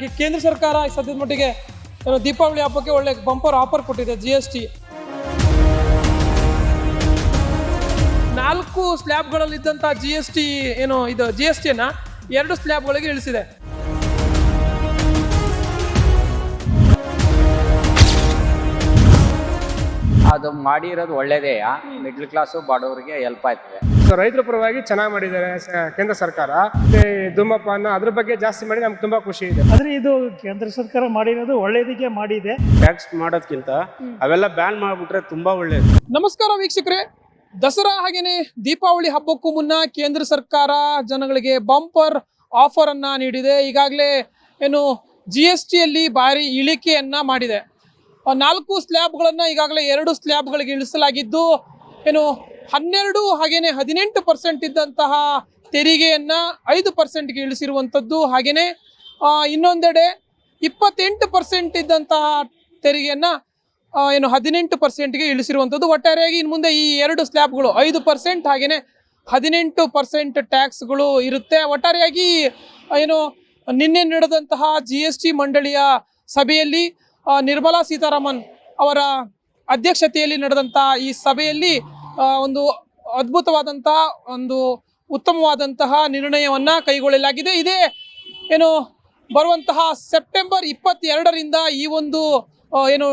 K- ಕೇಂದ್ರ ಸರ್ಕಾರ ಸದ್ಯದ ಮಟ್ಟಿಗೆ ದೀಪಾವಳಿ ಹಬ್ಬಕ್ಕೆ ಒಳ್ಳೆ ಬಂಪರ್ ಆಫರ್ ಕೊಟ್ಟಿದೆ ಜಿ ಎಸ್ ಟಿ ನಾಲ್ಕು ಸ್ಲ್ಯಾಬ್ಗಳಲ್ಲಿದ್ದಂಥ ಜಿ ಎಸ್ ಟಿ ಏನು, ಇದು ಜಿ ಎಸ್ ಟಿಯನ್ನು ಎರಡು ಸ್ಲ್ಯಾಬ್ಗಳಿಗೆ ಇಳಿಸಿದೆ. ಅದು ಮಾಡಿರೋದು ಒಳ್ಳೇದೇ ಮಿಡ್ಲ್ ಕ್ಲಾಸು ಬಡವರಿಗೆ ಹೆಲ್ಪ್ ಆಯ್ತದೆ. ಸೊ ರೈತರ ಪರವಾಗಿ ಚೆನ್ನಾಗಿ ಮಾಡಿದ್ದಾರೆ ಸ- ಕೇಂದ್ರ ಸರ್ಕಾರ. ಮತ್ತೆ ಧೂಮಪಾನ ಅದ್ರ ಬಗ್ಗೆ ಜಾಸ್ತಿ ಮಾಡಿ ನಮ್ಗೆ ತುಂಬಾ ಖುಷಿ ಇದೆ. ಆದ್ರೆ ಇದು ಕೇಂದ್ರ ಸರ್ಕಾರ ಮಾಡಿರೋದು ಒಳ್ಳೇದಕ್ಕೆ ಮಾಡಿದೆ. ಟ್ಯಾಕ್ಸ್ ಮಾಡೋದ್ಕಿಂತ ಅವೆಲ್ಲ ಬ್ಯಾನ್ ಮಾಡಿಬಿಟ್ರೆ ತುಂಬಾ ಒಳ್ಳೇದು. ನಮಸ್ಕಾರ ವೀಕ್ಷಕರೇ. ದಸರಾ ಹಾಗೇನೆ ದೀಪಾವಳಿ ಹಬ್ಬಕ್ಕೂ ಮುನ್ನ ಕೇಂದ್ರ ಸರ್ಕಾರ ಜನಗಳಿಗೆ ಬಂಪರ್ ಆಫರ್ ಅನ್ನ ನೀಡಿದೆ. ಈಗಾಗಲೇ ಏನು ಜಿ ಎಸ್ ಟಿಯಲ್ಲಿ ಭಾರಿ ಇಳಿಕೆಯನ್ನ ಮಾಡಿದೆ. ನಾಲ್ಕು ಸ್ಲ್ಯಾಬ್ಗಳನ್ನು ಈಗಾಗಲೇ ಎರಡು ಸ್ಲ್ಯಾಬ್ಗಳಿಗೆ ಇಳಿಸಲಾಗಿದ್ದು, ಏನು ಹನ್ನೆರಡು ಹಾಗೇನೆ ಹದಿನೆಂಟು ಪರ್ಸೆಂಟ್ ಇದ್ದಂತಹ ತೆರಿಗೆಯನ್ನ ಐದು ಪರ್ಸೆಂಟ್ಗೆ ಇಳಿಸಿರುವಂಥದ್ದು. ಹಾಗೆಯೇ ಇನ್ನೊಂದೆಡೆ ಇಪ್ಪತ್ತೆಂಟು ಪರ್ಸೆಂಟ್ ಇದ್ದಂತಹ ತೆರಿಗೆಯನ್ನ ಏನು ಹದಿನೆಂಟು ಪರ್ಸೆಂಟ್ಗೆ ಇಳಿಸಿರುವಂಥದ್ದು. ಒಟ್ಟಾರೆಯಾಗಿ ಇನ್ನು ಮುಂದೆ ಈ ಎರಡು ಸ್ಲ್ಯಾಬ್ಗಳು ಐದು ಪರ್ಸೆಂಟ್ ಹಾಗೆಯೇ ಹದಿನೆಂಟು ಪರ್ಸೆಂಟ್ ಟ್ಯಾಕ್ಸ್ಗಳು ಇರುತ್ತೆ. ಒಟ್ಟಾರೆಯಾಗಿ ಏನು ನಿನ್ನೆ ನಡೆದಂತಹ ಜಿ ಎಸ್ ಟಿ ಮಂಡಳಿಯ ಸಭೆಯಲ್ಲಿ ನಿರ್ಮಲಾ ಸೀತಾರಾಮನ್ ಅವರ ಅಧ್ಯಕ್ಷತೆಯಲ್ಲಿ ನಡೆದಂತಹ ಈ ಸಭೆಯಲ್ಲಿ ಒಂದು ಅದ್ಭುತವಾದಂತಹ ಒಂದು ಉತ್ತಮವಾದಂತಹ ನಿರ್ಣಯವನ್ನ ಕೈಗೊಳ್ಳಲಾಗಿದೆ. ಇದೇ, ಏನು, ಬರುವಂತಹ ಸೆಪ್ಟೆಂಬರ್ ಇಪ್ಪತ್ತೆರಡರಿಂದ ಈ ಒಂದು ಏನು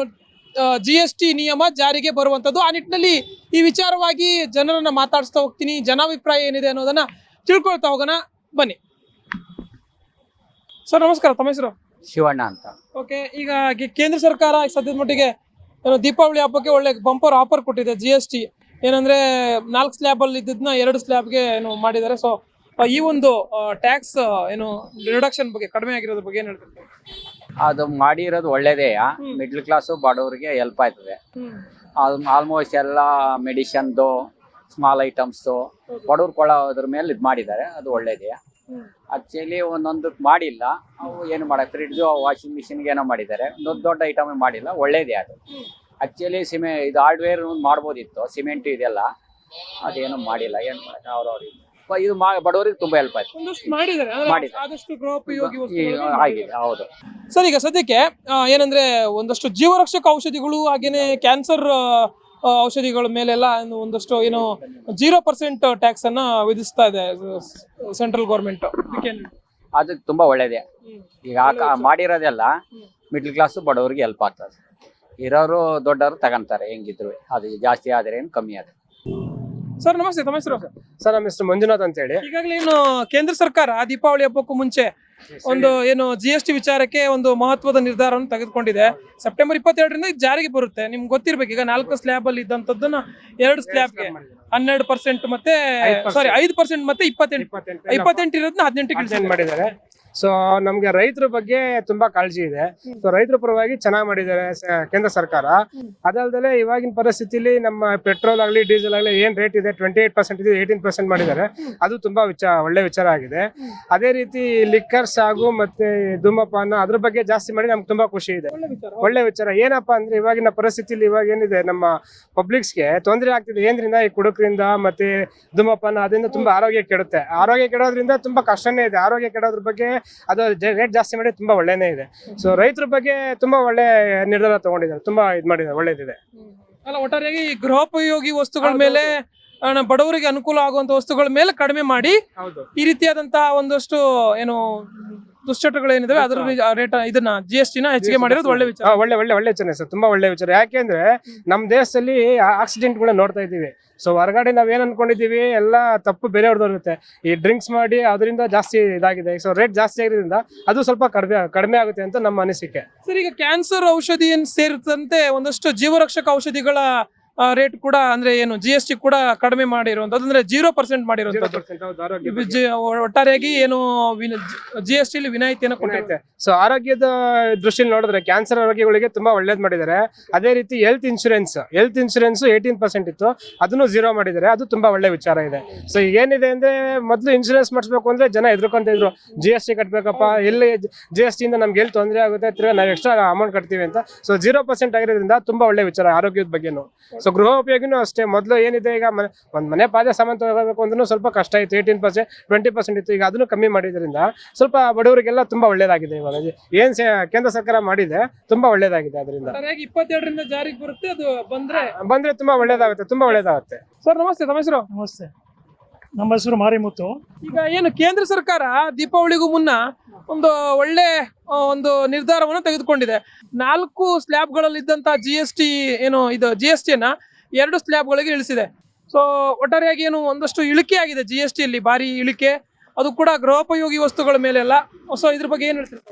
ಜಿ ಎಸ್ ಟಿ ನಿಯಮ ಜಾರಿಗೆ ಬರುವಂಥದ್ದು ಆ ನಿಟ್ಟಿನಲ್ಲಿ ಈ ವಿಚಾರವಾಗಿ ಜನರನ್ನು ಮಾತಾಡಿಸ್ತಾ ಹೋಗ್ತೀನಿ. ಜನಾಭಿಪ್ರಾಯ ಏನಿದೆ ಅನ್ನೋದನ್ನ ತಿಳ್ಕೊಳ್ತಾ ಹೋಗೋಣ. ಬನ್ನಿ. ಸರ್, ನಮಸ್ಕಾರ. ತಮ್ಮ ಹೆಸರು? ಶಿವಣ್ಣ ಅಂತ. ಓಕೆ ಈಗ ಕೆ- ಕೇಂದ್ರ ಸರ್ಕಾರ ಸದ್ಯದ ಮಟ್ಟಿಗೆ ಏನು ದೀಪಾವಳಿ ಹಬ್ಬಕ್ಕೆ ಒಳ್ಳೆ ಬಂಪರ್ ಆಫರ್ ಕೊಟ್ಟಿದೆ ಜಿ ಎಸ್ ಟಿ ಏನಂದ್ರೆ ನಾಲ್ಕು ಸ್ಲ್ಯಾಬ್ ಅಲ್ಲಿ ಇದ್ದಿದ್ನ ಎರಡು ಸ್ಲ್ಯಾಬ್ಗೆ ಏನು ಮಾಡಿದ್ದಾರೆ. ಸೊ ಈ ಒಂದು ಟ್ಯಾಕ್ಸ್ ಏನು ರಿಡಕ್ಷನ್ ಬಗ್ಗೆ ಕಡಿಮೆ ಆಗಿರೋದ್ರ ಬಗ್ಗೆ ಏನ್ ಹೇಳ್ತಾರೆ? ಅದು ಮಾಡಿರೋದು ಒಳ್ಳೇದೇ ಮಿಡ್ಲ್ ಕ್ಲಾಸ್ ಬಡವರಿಗೆ ಹೆಲ್ಪ್ ಆಯ್ತದೆ. ಅದು ಆಲ್ಮೋಸ್ಟ್ ಎಲ್ಲ ಮೆಡಿಷನ್ದು ಸ್ಮಾಲ್ ಐಟಮ್ಸು ಬಡವ್ರು ಅದರ ಮೇಲೆ ಇದು ಮಾಡಿದ್ದಾರೆ ಅದು ಒಳ್ಳೇದೇ ಆಕ್ಚುಲಿ ಒಂದೊಂದಕ್ಕೆ ಮಾಡಿಲ್ಲ. ಅವು ಏನು ಮಾಡ ಫ್ರಿಡ್ಜು ವಾಷಿಂಗ್ ಮಿಷಿನ್ಗೆ ಏನೋ ಮಾಡಿದ್ದಾರೆ. ದೊಡ್ಡ ದೊಡ್ಡ ಐಟಮ್ ಮಾಡಿಲ್ಲ. ಒಳ್ಳೇದೇ ಅದು. ಆಕ್ಚುಲಿ ಸಿಮೆ ಇದು ಹಾರ್ಡ್ವೇರ್ ಮಾಡ್ಬೋದಿತ್ತು. ಸಿಮೆಂಟ್ ಇದೆಲ್ಲ. ಅದೇನು ಮಾಡಿಲ್ಲ. ಏನು ಮಾಡಕ್ಕೆ ಅವ್ರವ್ರಿಗೆ ಇದು ಬಡವರಿಗೆ ತುಂಬಾ ಹೆಲ್ಪ್ ಆಯ್ತು. ಆದಷ್ಟು ಆಗಿದೆ. ಹೌದು. ಸರ್ ಈಗ ಸದ್ಯಕ್ಕೆ ಏನಂದ್ರೆ ಒಂದಷ್ಟು ಜೀವರಕ್ಷಕ ಔಷಧಿಗಳು ಹಾಗೇನೆ ಕ್ಯಾನ್ಸರ್ ಔಷಧಿಗಳ ಮೇಲೆಲ್ಲ ಒಂದಷ್ಟು ಏನು ಜೀರೋ ಪರ್ಸೆಂಟ್ ಟ್ಯಾಕ್ಸ್ ಅನ್ನ ವಿಧಿಸ್ತಾ ಇದೆ ಸೆಂಟ್ರಲ್ ಗೌರ್ಮೆಂಟ್. ಅದಕ್ಕೆ ತುಂಬಾ ಒಳ್ಳೇದೇ. ಈಗ ಆ- ಮಾಡಿರೋದೆಲ್ಲ ಮಿಡ್ಲ್ ಕ್ಲಾಸ್ ಬಡವರಿಗೆ ಹೆಲ್ಪ್ ಆಗ್ತದೆ. ಇರೋರು ದೊಡ್ಡವರು ತಗೊಂತಾರೆ ಹೆಂಗಿದ್ರು. ಅದು ಜಾಸ್ತಿ ಆದ್ರೆ ಏನು ಕಮ್ಮಿ ಆದ್ರೆ. ಸರ್ ನಮಸ್ತೆ ತಮ್ಮ ಹೆಸರು? ಸರ್ ನಮ್ಮ ಹೆಸರು ಮಂಜುನಾಥ್ ಅಂತ ಹೇಳಿ ಈಗಾಗಲೇ ಏನು ಕೇಂದ್ರ ಸರ್ಕಾರ ದೀಪಾವಳಿ ಹಬ್ಬಕ್ಕೂ ಮುಂಚೆ ಒಂದು ಏನು ಜಿ ಎಸ್ ಟಿ ವಿಚಾರಕ್ಕೆ ಒಂದು ಮಹತ್ವದ ನಿರ್ಧಾರವನ್ನು ತೆಗೆದುಕೊಂಡಿದೆ. ಸೆಪ್ಟೆಂಬರ್ ಇಪ್ಪತ್ತೆರಡರಿಂದ ಇದು ಜಾರಿಗೆ ಬರುತ್ತೆ. ನಿಮ್ಗೆ ಗೊತ್ತಿರ್ಬೇಕು ಈಗ ನಾಲ್ಕು ಸ್ಲ್ಯಾಬ್ ಅಲ್ಲಿ ಇದ್ದಂಥದ್ದನ್ನ ಎರಡು ಸ್ಲ್ಯಾಬ್ಗೆ ಹನ್ನೆರಡು ಪರ್ಸೆಂಟ್ ಮತ್ತೆ 5% ಸಾರಿ ಐದು ಪರ್ಸೆಂಟ್ ಮತ್ತೆ ಇಪ್ಪತ್ತೆಂಟು. ಇಪ್ಪತ್ತೆಂಟು. ಇರೋದನ್ನ ಹದಿನೆಂಟು ಮಾಡಿದ್ದಾರೆ. ಸೊ ನಮ್ಗೆ ರೈತರ ಬಗ್ಗೆ ತುಂಬಾ ಕಾಳಜಿ ಇದೆ. ಸೊ ರೈತರ ಪರವಾಗಿ ಚೆನ್ನಾಗಿ ಮಾಡಿದ್ದಾರೆ ಕೇಂದ್ರ ಸರ್ಕಾರ. ಅದಲ್ದಲೆ ಇವಾಗಿನ ಪರಿಸ್ಥಿತಿಲಿ ನಮ್ಮ ಪೆಟ್ರೋಲ್ ಆಗಲಿ ಡೀಸೆಲ್ ಆಗಲಿ ಏನ್ ರೇಟ್ ಇದೆ ಟ್ವೆಂಟಿ ಏಟ್ ಪರ್ಸೆಂಟ್ ಇದೆ ಏಯ್ಟೀನ್ ಪರ್ಸೆಂಟ್ ಮಾಡಿದ್ದಾರೆ. ಅದು ತುಂಬಾ ವಿಚಾರ ಒಳ್ಳೆ ವಿಚಾರ ಆಗಿದೆ. ಅದೇ ರೀತಿ ಲಿಕ್ಕರ್ಸ್ ಹಾಗೂ ಮತ್ತೆ ಧೂಮಪಾನ ಅದ್ರ ಬಗ್ಗೆ ಜಾಸ್ತಿ ಮಾಡಿ ನಮ್ಗೆ ತುಂಬಾ ಖುಷಿ ಇದೆ. ಒಳ್ಳೆ ವಿಚಾರ. ಒಳ್ಳೆ ವಿಚಾರ. ಏನಪ್ಪಾ ಅಂದ್ರೆ ಇವಾಗಿನ ಪರಿಸ್ಥಿತಿಲಿ ಇವಾಗ ಏನಿದೆ ನಮ್ಮ ಪಬ್ಲಿಕ್ಸ್ಗೆ ತೊಂದರೆ ಆಗ್ತಿದೆ. ಏನ್ರಿಂದ? ಈ ಕುಡುಕರಿಂದ ಮತ್ತೆ ಧೂಮಪಾನ ಅದರಿಂದ ತುಂಬಾ ಆರೋಗ್ಯ ಕೆಡುತ್ತೆ. ಆರೋಗ್ಯ ಕೆಡೋದ್ರಿಂದ ತುಂಬಾ ಕಷ್ಟನೇ ಇದೆ. ಆರೋಗ್ಯ ಕೆಡೋದ್ರ ಬಗ್ಗೆ ಅದು ರೇಟ್ ಜಾಸ್ತಿ ಮಾಡಿ ತುಂಬಾ ಒಳ್ಳೆನೇ ಇದೆ. ಸೊ ರೈತರ ಬಗ್ಗೆ ತುಂಬಾ ಒಳ್ಳೆ ನಿರ್ಧಾರ ತಗೊಂಡಿದ್ದಾರೆ. ತುಂಬಾ ಇದ್ ಮಾಡಿದ್ದಾರೆ. ಒಳ್ಳೇದಿದೆ. ಅಲ್ಲ ಒಟ್ಟಾರೆಯಾಗಿ ಗೃಹೋಪಯೋಗಿ ವಸ್ತುಗಳ ಮೇಲೆ ಆ, ನಮ್ಮ ಬಡವರಿಗೆ ಅನುಕೂಲ ಆಗುವಂತ ವಸ್ತುಗಳ ಮೇಲೆ ಕಡಿಮೆ ಮಾಡಿ ಹೌದು. ಈ ರೀತಿಯಾದಂತಹ ಒಂದಷ್ಟು ಏನು ದುಶ್ಚಟಗಳು ಏನಿದಾವೆ ಅದರ ರೇಟ್ ಇದನ್ನ ಜಿ ಎಸ್ ಟಿನ ಹೆಚ್ಚಿಗೆ ಮಾಡಿರೋದು ಒಳ್ಳೆ ವಿಚಾರ. ಒಳ್ಳೆ ಒಳ್ಳೆ ಒಳ್ಳೆ ವಿಚಾರ ಸರ್ ತುಂಬಾ ಒಳ್ಳೆ ವಿಚಾರ. ಯಾಕೆಂದ್ರೆ ನಮ್ಮ ದೇಶದಲ್ಲಿ ಆಕ್ಸಿಡೆಂಟ್ ಗಳನ್ನ ನೋಡ್ತಾ ಇದ್ದೀವಿ. ಸೊ ಹೊರಗಡೆ ನಾವ್ ಏನ್ ಅನ್ಕೊಂಡಿದೀವಿ ಎಲ್ಲ ತಪ್ಪು ಬೇರೆಯವ್ರದ್ದು ಇರುತ್ತೆ. ಈ ಡ್ರಿಂಕ್ಸ್ ಮಾಡಿ ಅದರಿಂದ ಜಾಸ್ತಿ ಇದಾಗಿದೆ. ಸೊ ರೇಟ್ ಜಾಸ್ತಿ ಆಗಿರೋದ್ರಿಂದ ಅದು ಸ್ವಲ್ಪ ಕಡಿಮೆ ಕಡಿಮೆ ಆಗುತ್ತೆ ಅಂತ ನಮ್ಮ ಅನಿಸಿಕೆ. ಸರ್ ಈಗ ಕ್ಯಾನ್ಸರ್ ಔಷಧಿ ಸೇರಿದಂತೆ ಒಂದಷ್ಟು ಜೀವರಕ್ಷಕ ಔಷಧಿಗಳ ರೇಟ್ ಕೂಡ ಅಂದ್ರೆ ಏನು ಜಿ ಎಸ್ ಟಿ ಕೂಡ ಕಡಿಮೆ ಮಾಡಿರುವಂತದ್ದು ಅಂದ್ರೆ ಜೀರೋ ಪರ್ಸೆಂಟ್ ಮಾಡಿರುವಂತದ್ದು. ಒಟ್ಟಾರೆಯಾಗಿ ಏನು ಜಿ ಎಸ್ ಟಿ ವಿನಾಯಿತಿಯನ್ನು ಕೊಟ್ಟೈತೆ ಸೊ ಆರೋಗ್ಯದ ದೃಷ್ಟಿಯಲ್ಲಿ ನೋಡಿದ್ರೆ ಕ್ಯಾನ್ಸರ್ ರೋಗಿಗಳಿಗೆ ತುಂಬಾ ಒಳ್ಳೇದ್ ಮಾಡಿದ್ದಾರೆ. ಅದೇ ರೀತಿ health insurance health insurance eighteen percent ಇತ್ತು. ಅದನ್ನು ಜೀರೋ ಮಾಡಿದ್ದಾರೆ. ಅದು ತುಂಬಾ ಒಳ್ಳೆ ವಿಚಾರ ಇದೆ. ಸೊ ಏನಿದೆ ಅಂದ್ರೆ ಮೊದಲು ಇನ್ಶೂರೆನ್ಸ್ ಮಾಡಿಸ್ಬೇಕು ಅಂದ್ರೆ ಜನ ಎದ್ರುಕೊಂತ ಇದ್ರು. ಜಿ ಎಸ್ ಟಿ ಕಟ್ಬೇಕಪ್ಪ ಎಲ್ಲಿ ಜಿ ಎಸ್ ಟಿ ಇಂದ ನಮ್ಗೆ ಎಲ್ಲಿ ತೊಂದರೆ ಆಗುತ್ತೆ ತಿರ್ಗಾ ನಾವು ಎಕ್ಸ್ಟ್ರಾ ಅಮೌಂಟ್ ಕಟ್ತೀವಿ ಅಂತ. ಸೊ ಜೀರೋ ಪರ್ಸೆಂಟ್ ಆಗಿರೋದ್ರಿಂದ ತುಂಬಾ ಒಳ್ಳೆ ವಿಚಾರ ಆರೋಗ್ಯದ ಬಗ್ಗೆನು. ಸೊ ಗೃಹೋಪಯೋಗಿನೂ ಅಷ್ಟೇ. ಮೊದಲು ಏನಿದೆ ಈಗ ಮನೆ ಒಂದು ಮನೆ ಪಾದ ಸಾಮಾನು ತಗೋಬೇಕು ಅಂದ್ರೂ ಸ್ವಲ್ಪ ಕಷ್ಟ ಇತ್ತು. ಏಯ್ಟೀನ್ ಪರ್ಸೆಂಟ್ ಟ್ವೆಂಟಿ ಪರ್ಸೆಂಟ್ ಇತ್ತು. ಈಗ ಅದನ್ನು ಕಮ್ಮಿ ಮಾಡಿದ್ರಿಂದ ಸ್ವಲ್ಪ ಬಡವರಿಗೆಲ್ಲ ತುಂಬಾ ಒಳ್ಳೇದಾಗಿದೆ ಇವಾಗ. ಏನ್ ಸೇ- ಕೇಂದ್ರ ಸರ್ಕಾರ ಮಾಡಿದೆ ತುಂಬಾ ಒಳ್ಳೇದಾಗಿದೆ ಅದರಿಂದ ಇಪ್ಪತ್ತೆರಡರಿಂದ ಜಾರಿಗೆ ಬರುತ್ತೆ. ಅದು ಬಂದ್ರೆ ಬಂದ್ರೆ ತುಂಬಾ ಒಳ್ಳೇದಾಗುತ್ತೆ ತುಂಬಾ ಒಳ್ಳೇದಾಗುತ್ತೆ. ಸರ್ ನಮಸ್ತೆ ತಮ್ಮ ಹೆಸರು? ನಮಸ್ತೆ. ನಮ್ಮ ಹೆಸರು ಮಾರಿಮುತ್ತು. ಈಗ ಏನು ಕೇಂದ್ರ ಸರ್ಕಾರ ದೀಪಾವಳಿಗೂ ಮುನ್ನ ಒಂದು ಒಳ್ಳೆ ಒಂದು ನಿರ್ಧಾರವನ್ನು ತೆಗೆದುಕೊಂಡಿದೆ. ನಾಲ್ಕು ಸ್ಲ್ಯಾಬ್ಗಳಲ್ಲಿದ್ದಂಥ ಜಿ ಎಸ್ ಟಿ ಏನು ಇದು ಜಿ ಎಸ್ ಟಿಯನ್ನ ಎರಡು ಸ್ಲ್ಯಾಬ್ಗಳಿಗೆ ಇಳಿಸಿದೆ. ಸೊ ಒಟ್ಟಾರೆಯಾಗಿ ಏನು ಒಂದಷ್ಟು ಇಳಿಕೆ ಆಗಿದೆ ಜಿ ಎಸ್ ಟಿಯಲ್ಲಿ ಭಾರಿ ಇಳಿಕೆ. ಅದು ಕೂಡ ಗೃಹೋಪಯೋಗಿ ವಸ್ತುಗಳ ಮೇಲೆಲ್ಲ. ಸೊ ಇದ್ರ ಬಗ್ಗೆ ಏನು ಹೇಳ್ತೀರಿ?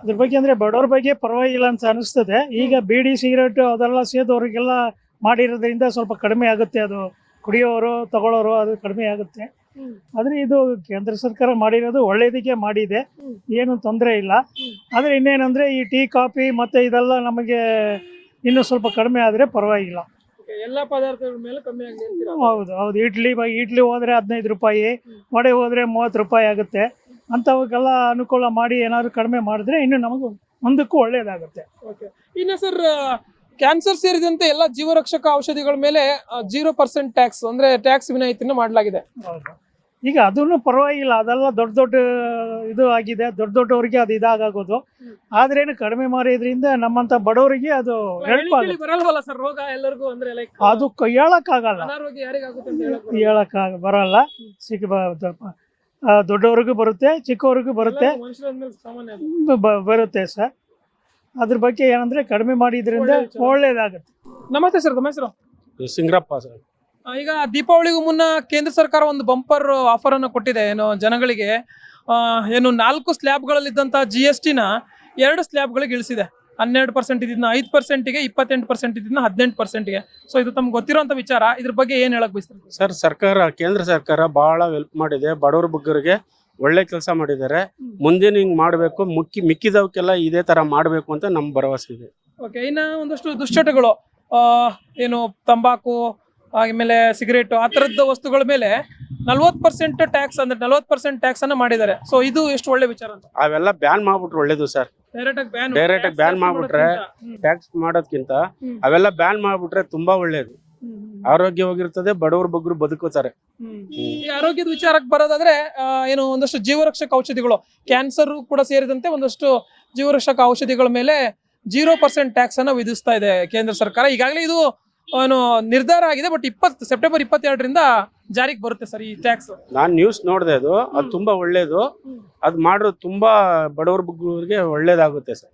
ಅದ್ರ ಬಗ್ಗೆ ಅಂದರೆ ಬಡವ್ರ ಬಗ್ಗೆ ಪರವಾಗಿಲ್ಲ ಅಂತ ಅನಿಸ್ತದೆ. ಈಗ ಬೀಡಿ ಸಿಗರೇಟ್ ಅದೆಲ್ಲ ಸೇದೋರಿಗೆಲ್ಲ ಮಾಡಿರೋದ್ರಿಂದ ಸ್ವಲ್ಪ ಕಡಿಮೆ ಆಗುತ್ತೆ ಅದು. ಕುಡಿಯೋರು ತಗೊಳ್ಳೋರು ಅದು ಕಡಿಮೆ ಆಗುತ್ತೆ. ಆದರೆ ಇದು ಕೇಂದ್ರ ಸರ್ಕಾರ ಮಾಡಿರೋದು ಒಳ್ಳೇದಕ್ಕೆ ಮಾಡಿದೆ. ಏನು ತೊಂದರೆ ಇಲ್ಲ. ಆದರೆ ಇನ್ನೇನಂದರೆ ಈ ಟೀ ಕಾಫಿ ಮತ್ತು ಇದೆಲ್ಲ ನಮಗೆ ಇನ್ನೂ ಸ್ವಲ್ಪ ಕಡಿಮೆ ಆದರೆ ಪರವಾಗಿಲ್ಲ. ಎಲ್ಲ ಪದಾರ್ಥಗಳ ಮೇಲೆ ಕಮ್ಮಿ ಆಗಿದೆ? ಹೌದು ಹೌದು. ಇಡ್ಲಿ ಬ ಇಡ್ಲಿ ಹೋದರೆ ಹದಿನೈದು ರೂಪಾಯಿ ವಡೆ ಹೋದರೆ ಮೂವತ್ತು ರೂಪಾಯಿ ಆಗುತ್ತೆ. ಅಂಥವಕ್ಕೆಲ್ಲ ಅನುಕೂಲ ಮಾಡಿ ಏನಾದರೂ ಕಡಿಮೆ ಮಾಡಿದ್ರೆ ಇನ್ನು ನಮಗೂ ಮುಂದಕ್ಕೂ ಒಳ್ಳೆಯದಾಗುತ್ತೆ ಓಕೆ. ಇನ್ನು ಸರ್ ಕ್ಯಾನ್ಸರ್ ಸೇರಿದಂತೆ ಎಲ್ಲ ಜೀವರಕ್ಷಕ ಔಷಧಿಗಳ ಮೇಲೆ ಜೀರೋ ಪರ್ಸೆಂಟ್ ಟ್ಯಾಕ್ಸ್ ಅಂದ್ರೆ ಟ್ಯಾಕ್ಸ್ ವಿನಾಯಿತಿನ ಮಾಡಲಾಗಿದೆ. ಈಗ ಅದನ್ನು ಪರವಾಗಿಲ್ಲ ಅದೆಲ್ಲ ದೊಡ್ಡ ದೊಡ್ಡ ಇದು ಆಗಿದೆ ದೊಡ್ಡ ದೊಡ್ಡವರಿಗೆ ಅದು ಇದಾಗೋದು ಆದ್ರೇನು ಕಡಿಮೆ ಮಾಡಿದ್ರಿಂದ ನಮ್ಮಂತ ಬಡವರಿಗೆ ಅದು ಹೆಲ್ಪ್ ಆಗುತ್ತೆ. ಬರಲ್ವಲ್ಲ ಸರ್ ರೋಗ ಎಲ್ಲರಿಗೂ ಅಂದ್ರೆ ಲೈಕ್ ಅದು ಹೇಳಕ್ಕಾಗಲ್ಲ. ಹೇಳಕ್ ಬರಲ್ಲ. ಸಿಕ್ಕ ದೊಡ್ಡವ್ರಿಗೂ ಬರುತ್ತೆ ಚಿಕ್ಕವರಿಗೂ ಬರುತ್ತೆ. ಬರುತ್ತೆ ಸರ್. ಅದ್ರ ಬಗ್ಗೆ ಏನಂದ್ರೆ ಕಡಿಮೆ ಮಾಡಿದ್ರಿಂದ. ಒಳ್ಳೇದಾಗುತ್ತೆ. ನಮಸ್ತೆ ಸರ್ ತಮ್ಮ ಹೆಸರು? ಸಿಂಗ್ರಪ್ಪ ಸರ್. ಈಗ ದೀಪಾವಳಿಗೂ ಮುನ್ನ ಕೇಂದ್ರ ಸರ್ಕಾರ ಒಂದು ಬಂಪರ್ ಆಫರ್ ಅನ್ನು ಕೊಟ್ಟಿದೆ ಏನು ಜನಗಳಿಗೆ. ಆ, ಏನು ನಾಲ್ಕು ಸ್ಲ್ಯಾಬ್ಗಳಲ್ಲಿದ್ದಂಥ ಜಿ ಎಸ್ ಟಿನ ಎರಡು ಸ್ಲ್ಯಾಬ್ಗಳಿಗೆ ಇಳಿಸಿದೆ. ಹನ್ನೆರಡು ಪರ್ಸೆಂಟ್ ಇದ್ದಿದ್ನ ಐದು ಪರ್ಸೆಂಟಿಗೆ ಇಪ್ಪತ್ತೆಂಟು ಪರ್ಸೆಂಟ್ ಇದ್ದಿದ್ನ ಹದಿನೆಂಟು ಪರ್ಸೆಂಟ್ಗೆ ಸೊ ಇದು ತಮ್ಗೆ ಗೊತ್ತಿರೋಂಥ ವಿಚಾರ. ಇದ್ರ ಬಗ್ಗೆ ಏನು ಹೇಳಕ್ ಬಯಸ್ತಾರೆ? ಸರ್ ಸರ್ಕಾರ ಕೇಂದ್ರ ಸರ್ಕಾರ ಬಹಳ ಹೆಲ್ಪ್ ಮಾಡಿದೆ. ಬಡವ್ರ ಬಗ್ಗರಿಗೆ ಒಳ್ಳೆ ಕೆಲಸ ಮಾಡಿದ್ದಾರೆ. ಮುಂದಿನ ಹಿಂಗ್ ಮಾಡಬೇಕು ಮುಕ್ಕಿ ಮಿಕ್ಕಿದವಕ್ಕೆಲ್ಲ ಇದೇ ತರ ಮಾಡಬೇಕು ಅಂತ ನಮ್ ಭರವಸೆ ಇದೆ. ಓಕೆ ಇನ್ನ ಒಂದಷ್ಟು ದುಶ್ಚಟಗಳು ಆ, ಏನು ತಂಬಾಕು ಆಮೇಲೆ ಸಿಗರೇಟ್ ಆ ತರದ ವಸ್ತುಗಳ ಮೇಲೆ ನಲ್ವತ್ತು ಪರ್ಸೆಂಟ್ ಟ್ಯಾಕ್ಸ್ ಅಂದ್ರೆ ನಲ್ವತ್ತು ಪರ್ಸೆಂಟ್ ಟ್ಯಾಕ್ಸ್ ಅನ್ನ ಮಾಡಿದ್ದಾರೆ. ಸೊ ಇದು ಎಷ್ಟು ಒಳ್ಳೆ ವಿಚಾರ ಅಂತ? ಅವೆಲ್ಲ ಬ್ಯಾನ್ ಮಾಡ್ಬಿಟ್ರೆ ಒಳ್ಳೇದು ಸರ್ ಡೈರೆಕ್ಟ್ ಆಗಿ ಬ್ಯಾನ್ Direct ಆಗಿ ban ಮಾಡ್ಬಿಟ್ರೆ ಟ್ಯಾಕ್ಸ್ ಮಾಡೋದ್ಕಿಂತ ಅವೆಲ್ಲ ಬ್ಯಾನ್ ಮಾಡ್ಬಿಟ್ರೆ ತುಂಬಾ ಒಳ್ಳೇದು. ಆರೋಗ್ಯವಾಗಿರ್ತದೆ ಬಡವರು ಬಗ್ಗರು ಬದುಕುತ್ತಾರೆ ಈ ಆರೋಗ್ಯದ ವಿಚಾರಕ್ಕೆ ಬರೋದಾದ್ರೆ ಆ, ಏನು ಒಂದಷ್ಟು ಜೀವರಕ್ಷಕ ಔಷಧಿಗಳು ಕ್ಯಾನ್ಸರ್ ಕೂಡ ಸೇರಿದಂತೆ ಒಂದಷ್ಟು ಜೀವರಕ್ಷಕ ಔಷಧಿಗಳ ಮೇಲೆ ಜೀರೋ ಪರ್ಸೆಂಟ್ ಟ್ಯಾಕ್ಸ್ ಅನ್ನ ವಿಧಿಸ್ತಾ ಇದೆ ಕೇಂದ್ರ ಸರ್ಕಾರ. ಈಗಾಗಲೇ ಇದು ಏನು ನಿರ್ಧಾರ ಆಗಿದೆ ಬಟ್ ಇಪ್ಪತ್ತು ಸೆಪ್ಟೆಂಬರ್ ಇಪ್ಪತ್ತೆರಡರಿಂದ ಜಾರಿಗೆ ಬರುತ್ತೆ ಸರ್ ಈ ಟ್ಯಾಕ್ಸ್ ನಾನ್ ನ್ಯೂಸ್ ನೋಡ್ದೆ ಅದು ಅದು ತುಂಬಾ ಒಳ್ಳೇದು. ಅದು ಮಾಡೋದು ತುಂಬಾ ಬಡವರ ಬಗ್ಗರಿಗೆ ಒಳ್ಳೇದಾಗುತ್ತೆ ಸರ್.